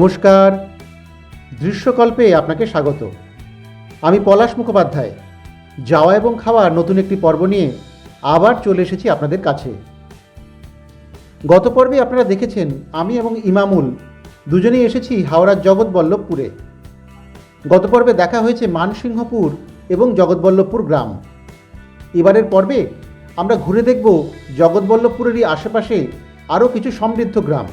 নমস্কার। দৃশ্যকল্পে আপনাকে স্বাগত। আমি পলাশ মুখোপাধ্যায়। যাওয়া এবং খাওয়ার নতুন একটি পর্ব নিয়ে আবার চলে এসেছি আপনাদের কাছে। গত পর্বে আপনারা দেখেছেন, আমি এবং ইমামুল দুজনেই এসেছি হাওড়ার জগৎবল্লভপুরে। গত পর্বে দেখা হয়েছে মানসিংহপুর এবং জগৎবল্লভপুর গ্রাম। এবারের পর্বে আমরা ঘুরে দেখব জগৎবল্লভপুরেরই আশেপাশে আরও কিছু সমৃদ্ধ গ্রাম।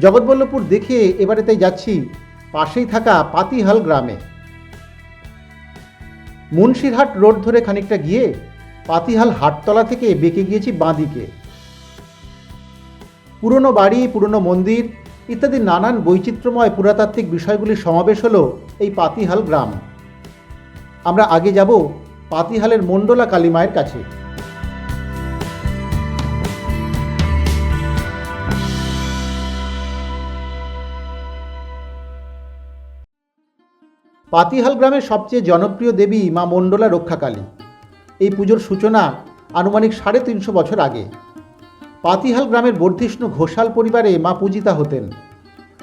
জগৎবল্লভপুর দেখে এবারে তাই যাচ্ছি। পাশেই থাকা পাতিহাল গ্রামে। মুন্সিরহাট রোড ধরে খানিকটা গিয়ে পাতিহাল হাটতলা থেকে বেঁকে গিয়েছি বাঁদিকে। পুরনো বাড়ি, পুরনো মন্দির, ইত্যাদি নানান বৈচিত্র্যময় পুরাতাত্ত্বিক বিষয়গুলির সমাবেশ হলো এই পাতিহাল গ্রাম। আমরা আগে যাব পাতিহালের মণ্ডলা কালী মায়ের কাছে। পাতিহাল গ্রামের সবচেয়ে জনপ্রিয় দেবী মা মণ্ডলা রক্ষাকালী। এই পুজোর সূচনা আনুমানিক সাড়ে তিনশো বছর আগে। পাতিহাল গ্রামের বর্ধিষ্ণু ঘোষাল পরিবারে মা পূজিতা হতেন।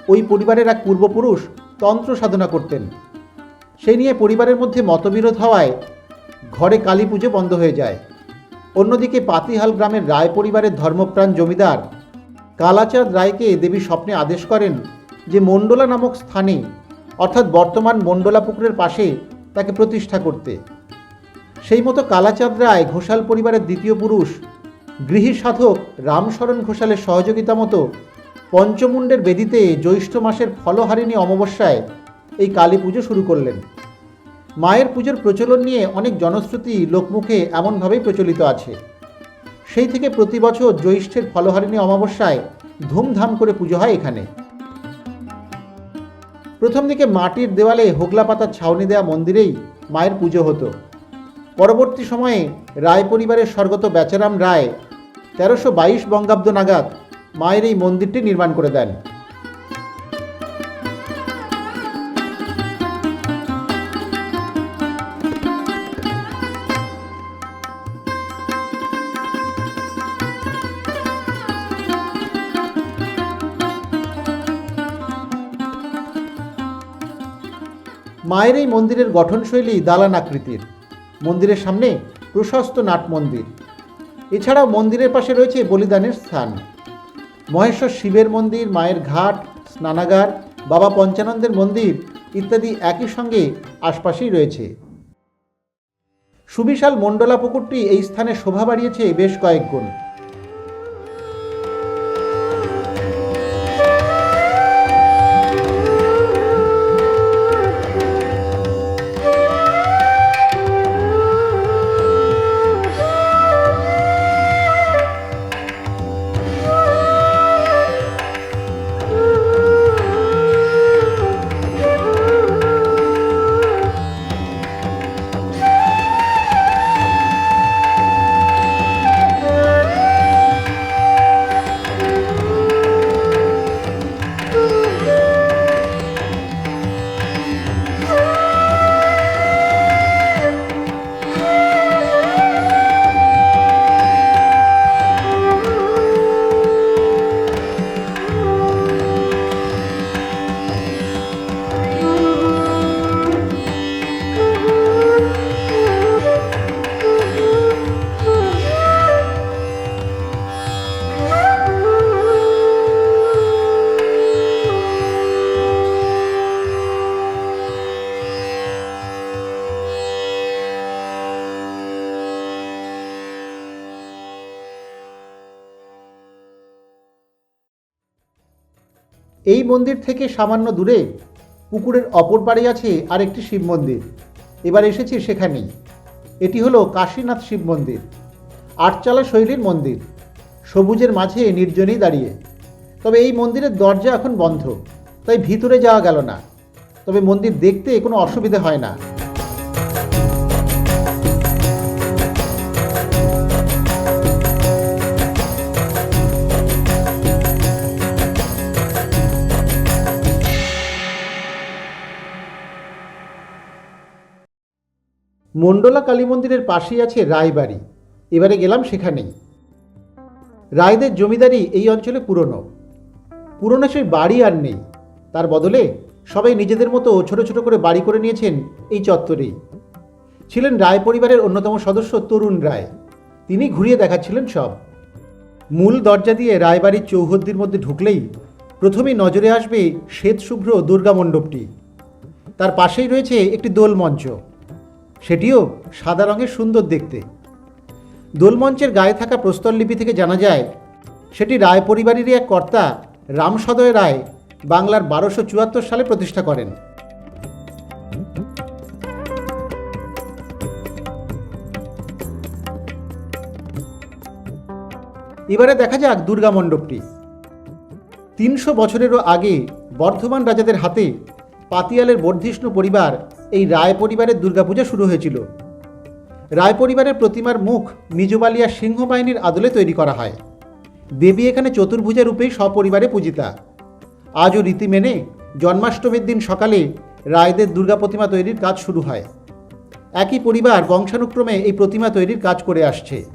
ওই পরিবারের এক পূর্বপুরুষ তন্ত্র সাধনা করতেন। সেই নিয়ে পরিবারের মধ্যে মতবিরোধ হওয়ায় ঘরে কালী পুজো বন্ধ হয়ে যায়। অন্যদিকে পাতিহাল গ্রামের রায় পরিবারের ধর্মপ্রাণ জমিদার কালাচাঁদ রায়কে দেবী স্বপ্নে আদেশ করেন যে মণ্ডলা নামক স্থানে অর্থাৎ বর্তমান মণ্ডলা পুকুরের পাশে তাকে প্রতিষ্ঠা করতে। সেই মতো কালাচাঁদ রায়, ঘোষাল পরিবারের দ্বিতীয় পুরুষ গৃহী সাধক রামশরণ ঘোষালের সহযোগিতা মতো পঞ্চমুণ্ডের বেদিতে জ্যৈষ্ঠ মাসের ফলহারিণী অমাবস্যায় এই কালী পুজো শুরু করলেন। মায়ের পুজোর প্রচলন নিয়ে অনেক জনশ্রুতি লোকমুখে এমনভাবেই প্রচলিত আছে। সেই থেকে প্রতি বছর জ্যৈষ্ঠের ফলহারিণী অমাবস্যায় ধুমধাম করে পুজো হয় এখানে। প্রথম দিকে মাটির দেওয়ালে হোগলা পাতার ছাউনি দেওয়া মন্দিরেই মায়ের পুজো হতো। পরবর্তী সময়ে রায় পরিবারের স্বর্গত বেচারাম রায় তেরোশো বাইশ বঙ্গাব্দ নাগাদ মায়ের এই মন্দিরটি নির্মাণ করে দেন। মায়ের এই মন্দিরের গঠনশৈলী দালান আকৃতির। মন্দিরের সামনে প্রশস্ত নাট মন্দির। এছাড়াও মন্দিরের পাশে রয়েছে বলিদানের স্থান। মহেশ্বর শিবের মন্দির, মায়ের ঘাট, স্নানাগার, বাবা পঞ্চানন্দের মন্দির ইত্যাদি একই সঙ্গে আশপাশেই রয়েছে। সুবিশাল মণ্ডলা পুকুরটি এই স্থানে শোভা বাড়িয়েছে বেশ কয়েক গুণ। এই মন্দির থেকে সামান্য দূরে পুকুরের অপর পাড়ে আছে আরেকটি শিব মন্দির। এবার এসেছি সেখানেই। এটি হলো কাশীনাথ শিব মন্দির, আটচালা শৈলীর মন্দির, সবুজের মাঝে নির্জনেই দাঁড়িয়ে। তবে এই মন্দিরের দরজা এখন বন্ধ, তাই ভিতরে যাওয়া গেল না। তবে মন্দির দেখতে কোনো অসুবিধে হয় না। মণ্ডলা কালী মন্দিরের পাশেই আছে রায়বাড়ি। এবারে গেলাম সেখানেই। রায়দের জমিদারি এই অঞ্চলে পুরনো। পুরনো সেই বাড়ি আর নেই। তার বদলে সবাই নিজেদের মতো ছোট ছোট করে বাড়ি করে নিয়েছেন এই চত্বরেই ছিলেন রায় পরিবারের অন্যতম সদস্য তরুণ রায়। তিনি ঘুরিয়ে দেখাচ্ছিলেন সব। মূল দরজা দিয়ে রায়বাড়ির চৌহদ্দির মধ্যে ঢুকলেই প্রথমেই নজরে আসবে শ্বেতশুভ্র দুর্গা মণ্ডপটি। তার পাশেই রয়েছে একটি দোলমঞ্চ। সেটিও সাদা রঙের সুন্দর দেখতে। দোলমঞ্চের গায়ে থাকা প্রস্তরলিপি থেকে জানা যায়, সেটি রায় পরিবারেরই এক কর্তা রামসদয় রায় বাংলার বারোশো চুয়াত্তর সালে প্রতিষ্ঠা করেন। এবারে দেখা যাক দুর্গা মণ্ডপটি। তিনশো বছরেরও আগে বর্ধমান রাজাদের হাতে পাতিয়ালের বর্ধিষ্ণু পরিবার এই রায় পরিবারের দুর্গাপূজা শুরু হয়েছিল। রায় পরিবারের প্রতিমার মুখ মিজুবালিয়া সিংহ বাহিনীর আদলে তৈরি করা হয়। দেবী এখানে চতুর্ভুজা রূপেই সপরিবারে পূজিতা। আজও রীতি মেনে জন্মাষ্টমীর দিন সকালে রায়দের দুর্গা প্রতিমা তৈরির কাজ শুরু হয়। একই পরিবার বংশানুক্রমে এই প্রতিমা তৈরির কাজ করে আসছে।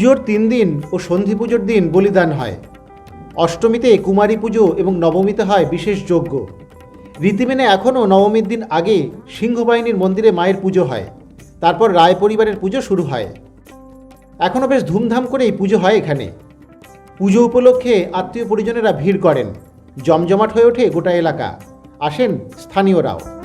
পুজোর তিন দিন ও সন্ধি পুজোর দিন বলিদান হয়। অষ্টমীতে কুমারী পুজো এবং নবমীতে হয় বিশেষ যজ্ঞ। রীতি মেনে এখনও নবমীর দিন আগে সিংহবাহিনীর মন্দিরে মায়ের পুজো হয়। তারপর রায় পরিবারের পুজো শুরু হয়। এখনও বেশ ধুমধাম করেই পুজো হয় এখানে। পুজো উপলক্ষে আত্মীয় পরিজনেরা ভিড় করেন। জমজমাট হয়ে ওঠে গোটা এলাকা। আসেন স্থানীয়রাও।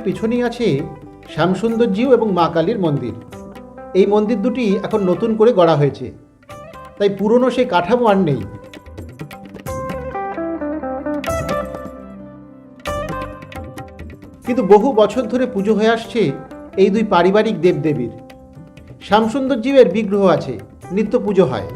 মণ্ডপের পিছনেই আছে শ্যামসুন্দরজিউ এবং মা কালীর মন্দির। এই মন্দির দুটি এখন নতুন করে গড়া হয়েছে। তাই পুরনো সেই কাঠামো আর নেই। কিন্তু বহু বছর ধরে পুজো হয়ে আসছে এই দুই পারিবারিক দেবদেবীর। শ্যামসুন্দরজিউয়ের বিগ্রহ আছে, নিত্য পুজো হয়।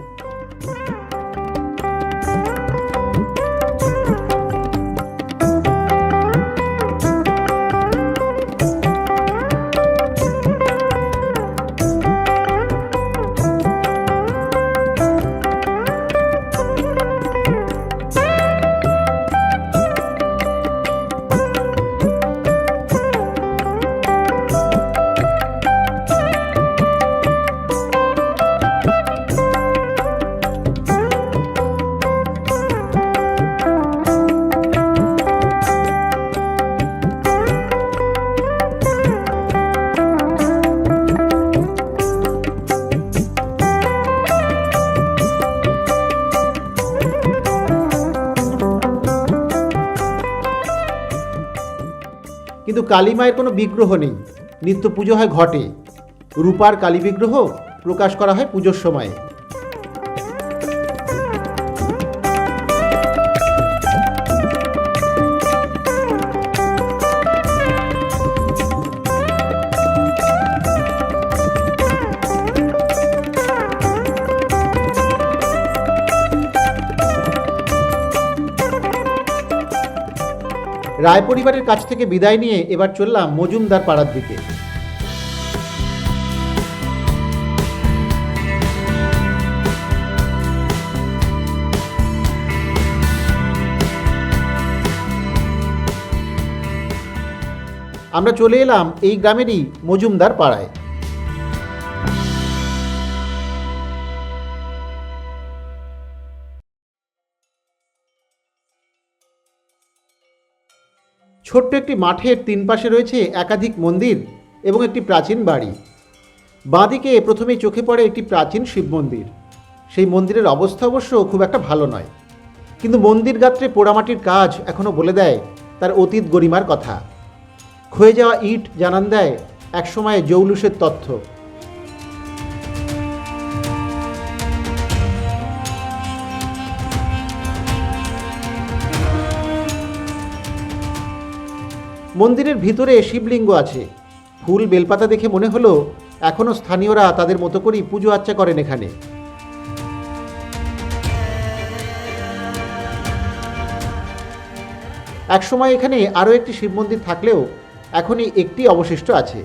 কালী মায়ের কোনো বিগ্রহ নেই। নিত্য পুজো হয় ঘটে। রূপার কালী বিগ্রহ প্রকাশ করা হয় পুজোর সময়ে। রায় পরিবারের কাছ থেকে বিদায় নিয়ে এবার চললাম মজুমদার পাড়ার দিকে। আমরা চলে এলাম এই গ্রামেরই মজুমদার পাড়ায়। ছোট্ট একটি মাঠের তিন পাশে রয়েছে একাধিক মন্দির এবং একটি প্রাচীন বাড়ি। বাঁদিকে প্রথমেই চোখে পড়ে একটি প্রাচীন শিব মন্দির। সেই মন্দিরের অবস্থা অবশ্য খুব একটা ভালো নয়। কিন্তু মন্দির গাত্রে পোড়ামাটির কাজ এখনও বলে দেয় তার অতীত গরিমার কথা। ক্ষয়ে যাওয়া ইট জানান দেয় একসময় জৌলুসের তথ্য। মন্দিরের ভিতরে শিবলিঙ্গ আছে। ফুল বেলপাতা দেখে মনে হলো এখনও স্থানীয়রা তাদের মতো করেই পুজো আর্চা করেন এখানে। একসময় এখানে আরও একটি শিব মন্দির থাকলেও এখনই একটি অবশিষ্ট আছে।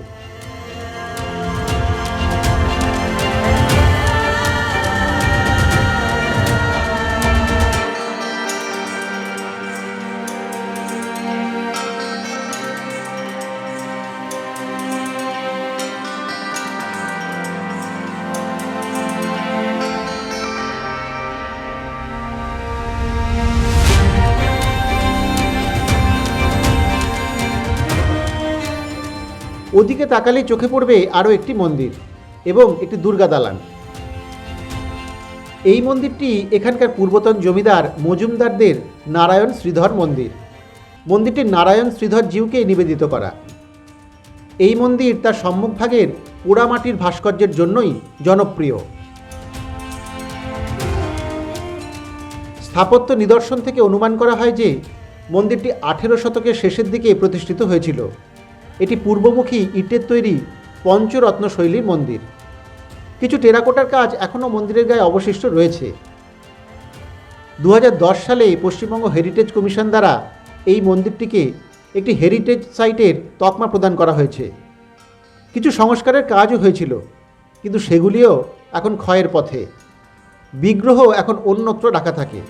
ওদিকে তাকালেই চোখে পড়বে আরও একটি মন্দির এবং একটি দুর্গা দালান। এই মন্দিরটি এখানকার পূর্বতন জমিদার মজুমদারদের নারায়ণ শ্রীধর মন্দির। মন্দিরটি নারায়ণ শ্রীধর জিউকে নিবেদিত করা। এই মন্দির তার সম্মুখভাগের পোড়ামাটির ভাস্কর্যের জন্যই জনপ্রিয়। স্থাপত্য নিদর্শন থেকে অনুমান করা হয় যে মন্দিরটি আঠেরো শতকের শেষের দিকে প্রতিষ্ঠিত হয়েছিল। এটি পূর্বমুখী ইটের তৈরি পঞ্চরত্ন শৈলীর মন্দির। কিছু টেরাকোটার কাজ এখনও মন্দিরের গায়ে অবশিষ্ট রয়েছে। দু হাজার দশ সালে পশ্চিমবঙ্গ হেরিটেজ কমিশন দ্বারা এই মন্দিরটিকে একটি হেরিটেজ সাইটের তকমা প্রদান করা হয়েছে। কিছু সংস্কারের কাজও হয়েছিল, কিন্তু সেগুলিও এখন ক্ষয়ের পথে। বিগ্রহ এখন অন্যত্র ডাকা থাকে।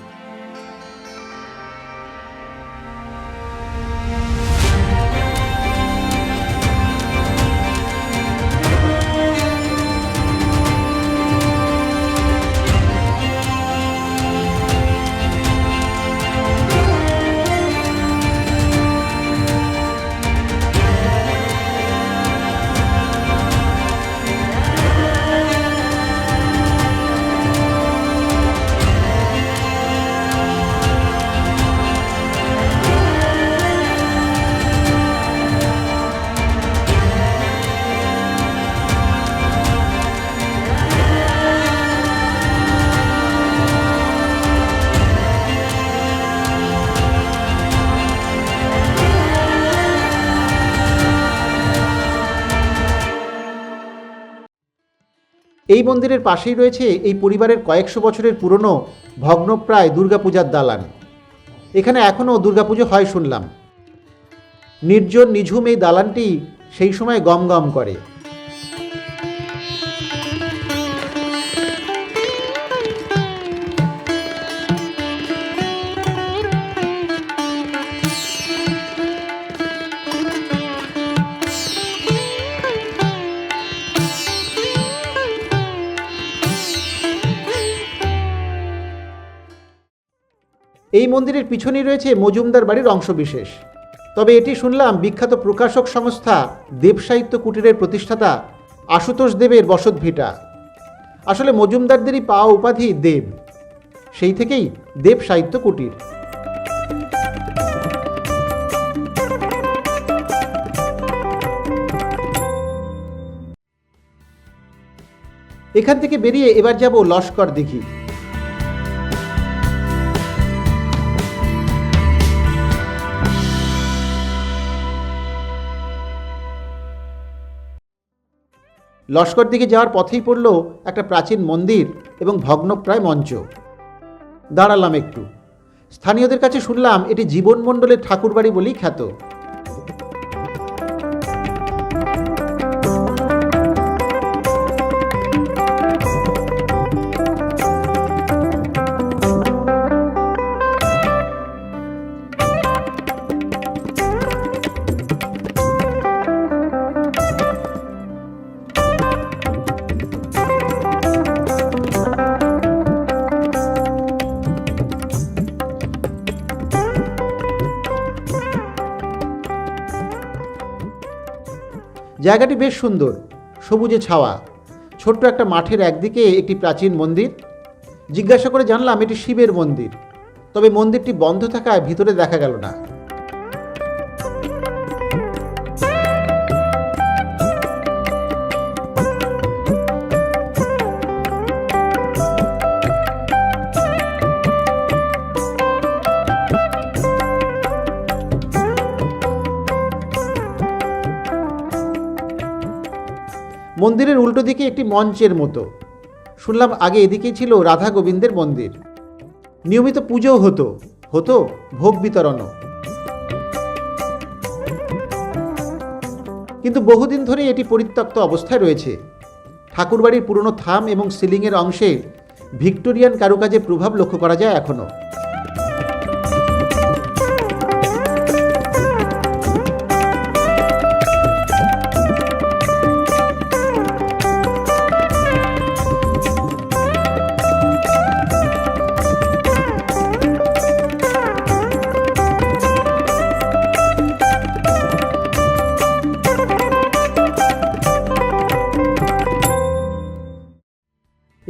এই মন্দিরের পাশেই রয়েছে এই পরিবারের কয়েকশো বছরের পুরনো ভগ্নপ্রায় দুর্গাপূজার দালান। এখানে এখনও দুর্গাপুজো হয় শুনলাম। নির্জন নিঝুম এই দালানটি সেই সময় গমগম গম করে। এই মন্দিরের পিছনেই রয়েছে মজুমদার বাড়ির অংশবিশেষ। তবে এটি শুনলাম বিখ্যাত প্রকাশক সংস্থা দেব সাহিত্য কুটিরের প্রতিষ্ঠাতা আশুতোষ দেবের বসতভিটা আসলে মজুমদারদেরই পাওয়া উপাধি দেব। সেই থেকেই দেব সাহিত্য কুটির। এখান থেকে বেরিয়ে এবার যাব লস্কর দিঘি। লস্কর দিকে যাওয়ার পথেই পড়ল একটা প্রাচীন মন্দির এবং ভগ্নপ্রায় মঞ্চ। দাঁড়ালাম একটু। স্থানীয়দের কাছে শুনলাম এটি জীবনমণ্ডলের ঠাকুরবাড়ি বলেই খ্যাত। জায়গাটি বেশ সুন্দর, সবুজে ছাওয়া। ছোট্ট একটা মাঠের একদিকে একটি প্রাচীন মন্দির। জিজ্ঞাসা করে জানলাম এটি শিবের মন্দির। তবে মন্দিরটি বন্ধ থাকায় ভিতরে দেখা গেল না। মন্দিরের উল্টো দিকে একটি মঞ্চের মতো। শুনলাম আগে এদিকেই ছিল রাধা গোবিন্দের মন্দির। নিয়মিত পুজোও হতো হতো ভোগ বিতরণও। কিন্তু বহুদিন ধরে এটি পরিত্যক্ত অবস্থায় রয়েছে। ঠাকুরবাড়ির পুরনো থাম এবং সিলিংয়ের অংশে ভিক্টোরিয়ান কারুকাজের প্রভাব লক্ষ্য করা যায় এখনও।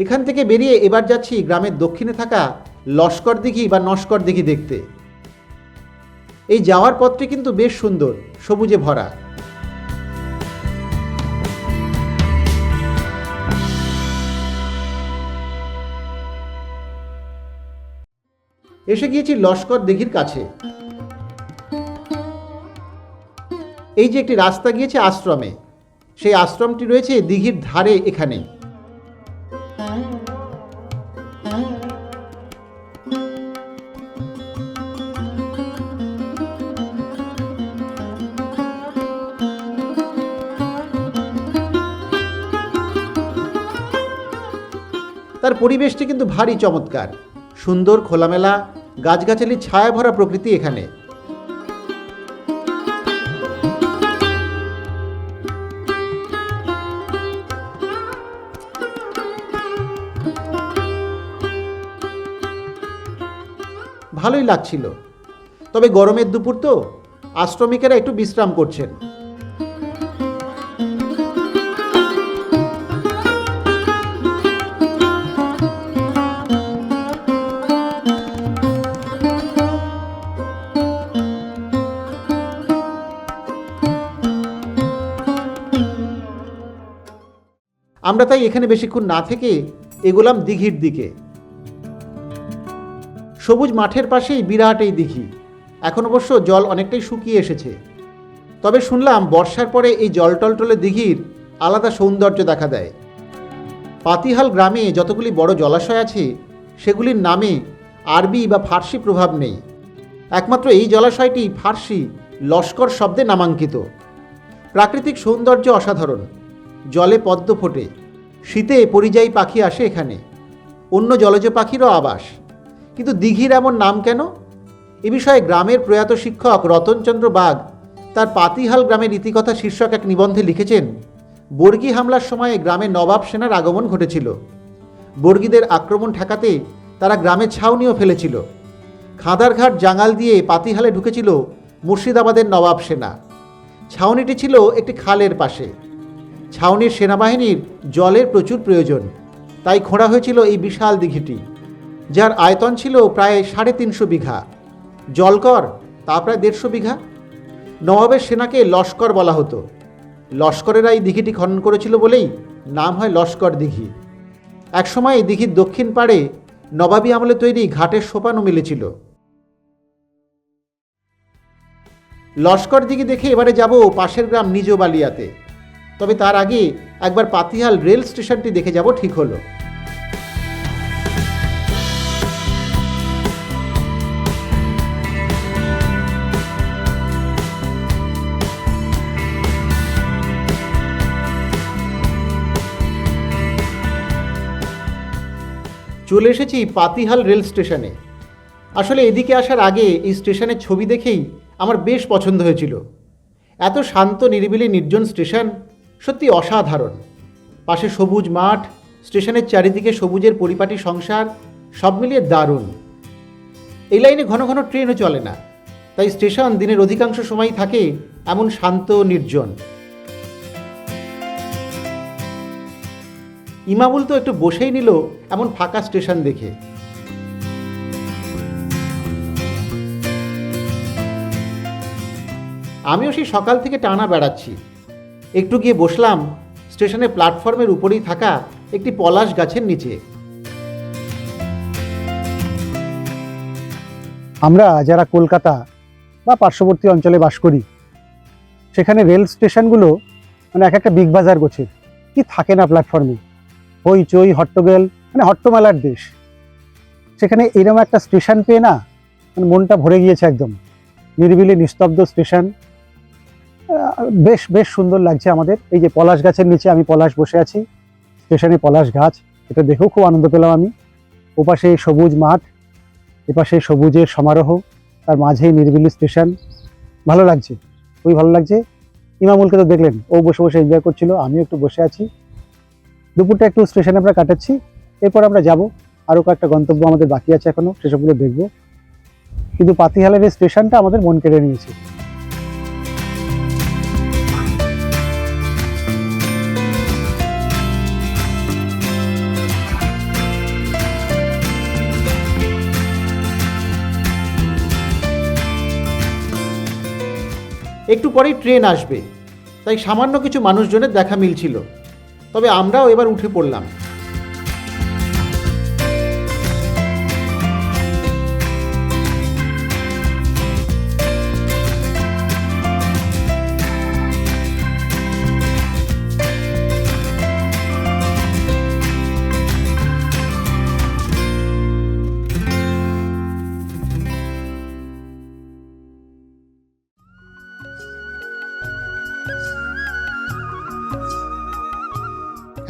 এখান থেকে বেরিয়ে এবার যাচ্ছি গ্রামের দক্ষিণে থাকা লস্কর দিঘি বা নস্কর দিঘি দেখতে। এই যাওয়ার পথটি কিন্তু বেশ সুন্দর, সবুজে ভরা। এসে গিয়েছি লস্কর দিঘির কাছে। এই যে একটি রাস্তা গিয়েছে আশ্রমে, সেই আশ্রমটি রয়েছে দিঘির ধারে এখানে। তার পরিবেশটি কিন্তু ভারী চমৎকার। সুন্দর খোলামেলা গাছগাছালির ছায়া ভরা প্রকৃতি এখানে। ভালোই লাগছিল। তবে গরমের দুপুর তো, আশ্রমিকেরা একটু বিশ্রাম করছেন। আমরা তাই এখানে বেশিক্ষণ না থেকে এগোলাম দিঘির দিকে। সবুজ মাঠের পাশেই বিরাট এই দিঘি। এখন অবশ্য জল অনেকটাই শুকিয়ে এসেছে। তবে শুনলাম, বর্ষার পরে এই জল টলটলে দিঘির আলাদা সৌন্দর্য দেখা দেয়। পাতিহাল গ্রামে যতগুলি বড় জলাশয় আছে, সেগুলির নামে আরবি বা ফার্সি প্রভাব নেই। একমাত্র এই জলাশয়টি ফার্সি লস্কর শব্দে নামাঙ্কিত। প্রাকৃতিক সৌন্দর্য অসাধারণ। জলে পদ্ম ফোটে। শীতে পরিযায়ী পাখি আসে এখানে। অন্য জলজ পাখিরও আবাস। কিন্তু দিঘির এমন নাম কেন? এ বিষয়ে গ্রামের প্রয়াত শিক্ষক রতনচন্দ্র বাগ তার পাতিহাল গ্রামের ইতিকথা শীর্ষক এক নিবন্ধে লিখেছেন, বর্গী হামলার সময়ে গ্রামে নবাব সেনার আগমন ঘটেছিল। বর্গীদের আক্রমণ ঠেকাতে তারা গ্রামে ছাউনিও ফেলেছিল। খাদারঘাট জাঙ্গাল দিয়ে পাতিহালে ঢুকেছিল মুর্শিদাবাদের নবাব সেনা। ছাউনিটি ছিল একটি খালের পাশে। ছাউনির সেনাবাহিনীর জলের প্রচুর প্রয়োজন, তাই খোঁড়া হয়েছিল এই বিশাল দিঘিটি। যার আয়তন ছিল প্রায় সাড়ে তিনশো বিঘা। জলকর, তা প্রায় দেড়শো বিঘা। নবাবের সেনাকে লস্কর বলা হতো। লস্করেরা এই দিঘিটি খনন করেছিল বলেই নাম হয় লস্কর দিঘি। একসময় এই দিঘির দক্ষিণ পাড়ে নবাবী আমলে তৈরি ঘাটের সোপানও মিলেছিল। লস্কর দিঘি দেখে এবারে যাব পাশের গ্রাম নিজ বালিয়াতে। তবে তার আগে একবার পাতিহাল রেল স্টেশনটি দেখে যাব ঠিক হলো। চলে এসেছি পাতিহাল রেল স্টেশনে। আসলে এদিকে আসার আগে এই স্টেশনের ছবি দেখেই আমার বেশ পছন্দ হয়েছিল। এত শান্ত, নিরিবিলি, নির্জন স্টেশন সত্যি অসাধারণ। পাশে সবুজ মাঠ, স্টেশনের চারিদিকে সবুজের পরিপাটি সংসার, সব মিলিয়ে দারুণ। এই লাইনে ঘন ঘন ট্রেনও চলে না, তাই স্টেশন দিনের অধিকাংশ সময়ই থাকে এমন শান্ত, নির্জন। ইমামুল তো একটু বসেই নিল এমন ফাঁকা স্টেশন দেখে। আমিও সেই সকাল থেকে টানা বেড়াচ্ছি। একটু গিয়ে বসলাম, স্টেশনে প্ল্যাটফর্মের উপরেই থাকা একটি পলাশ গাছের নিচে। আমরা যারা কলকাতা বা পার্শ্ববর্তী অঞ্চলে বাস করি, সেখানে রেল স্টেশনগুলো মানে এক একটা বিগ বাজার গোছের, কি থাকে না প্ল্যাটফর্মে? হইচই, হট্টগোল মানে হট্টমেলার দেশ। সেখানে এরকম একটা স্টেশন পেয়ে না মানে মনটা ভরে গিয়েছে একদম। নিরিবিলি, নিস্তব্ধ স্টেশন। বেশ বেশ সুন্দর লাগছে আমাদের। এই যে পলাশ গাছের নিচে আমি পলাশ বসে আছি। স্টেশনে পলাশ গাছ, এটা দেখেও খুব আনন্দ পেলাম আমি। ওপাশে সবুজ মাঠ, এপাশে সবুজের সমারোহ, তার মাঝেই নিরিবিলি স্টেশন। ভালো লাগছে, খুবই ভালো লাগছে। ইমামুলকে তো দেখলেন, ও বসে বসে এনজয় করছিল, আমিও একটু বসে আছি। দুপুরটা একটু স্টেশনে আমরা কাটাচ্ছি। এরপর আমরা যাব। আরও কয়েকটা গন্তব্য আমাদের বাকি আছে এখনও, সেসবগুলো দেখব। কিন্তু পাতিহালের এই স্টেশনটা আমাদের মন কেড়ে নিয়েছে। একটু পরেই ট্রেন আসবে, তাই সামান্য কিছু মানুষজনের দেখা মিলছিল। তবে আমরাও এবার উঠে পড়লাম।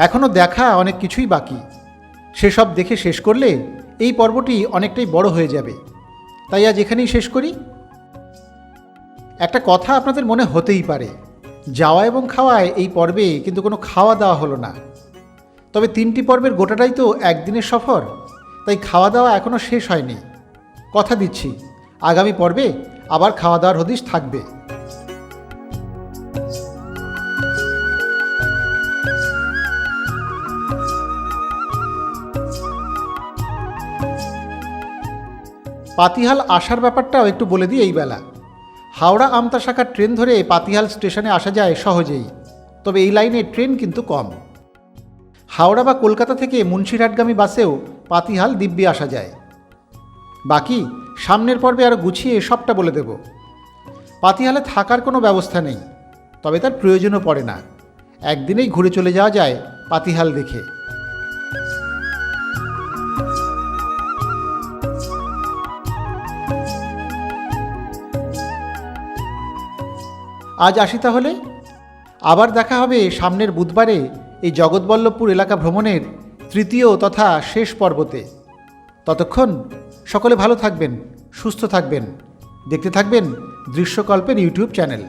এখনও দেখা অনেক কিছুই বাকি। সেসব দেখে শেষ করলে এই পর্বটি অনেকটাই বড় হয়ে যাবে। তাই আজ এখানেই শেষ করি। একটা কথা আপনাদের মনে হতেই পারে, যাওয়া এবং খাওয়ায় এই পর্বে কিন্তু কোনো খাওয়া দাওয়া হলো না। তবে তিনটি পর্বের গোটাটাই তো একদিনের সফর, তাই খাওয়া দাওয়া এখনও শেষ হয়নি। কথা দিচ্ছি, আগামী পর্বে আবার খাওয়া দাওয়ার হদিশ থাকবে। পাতিহাল আসার ব্যাপারটাও একটু বলে দিই এই বেলা। হাওড়া আমতা শাখার ট্রেন ধরে পাতিহাল স্টেশনে আসা যায় সহজেই, তবে এই লাইনে ট্রেন কিন্তু কম। হাওড়া বা কলকাতা থেকে মুন্সিরহাটগামী বাসেও পাতিহাল দিব্যি আসা যায়। বাকি, সামনের পর্বে আরও গুছিয়ে সবটা বলে দেব। পাতিহালে থাকার কোনো ব্যবস্থা নেই, তবে তার প্রয়োজনও পড়ে না। একদিনেই ঘুরে চলে যাওয়া যায় পাতিহাল দেখে। আজ আসি তাহলে? আবার দেখা হবে সামনের বুধবারে এই জগৎবল্লভপুর এলাকা ভ্রমণের তৃতীয় তথা শেষ পর্বতে। ততক্ষণ সকলে ভালো থাকবেন, সুস্থ থাকবেন। দেখতে থাকবেন দৃশ্যকল্পের ইউটিউব চ্যানেল।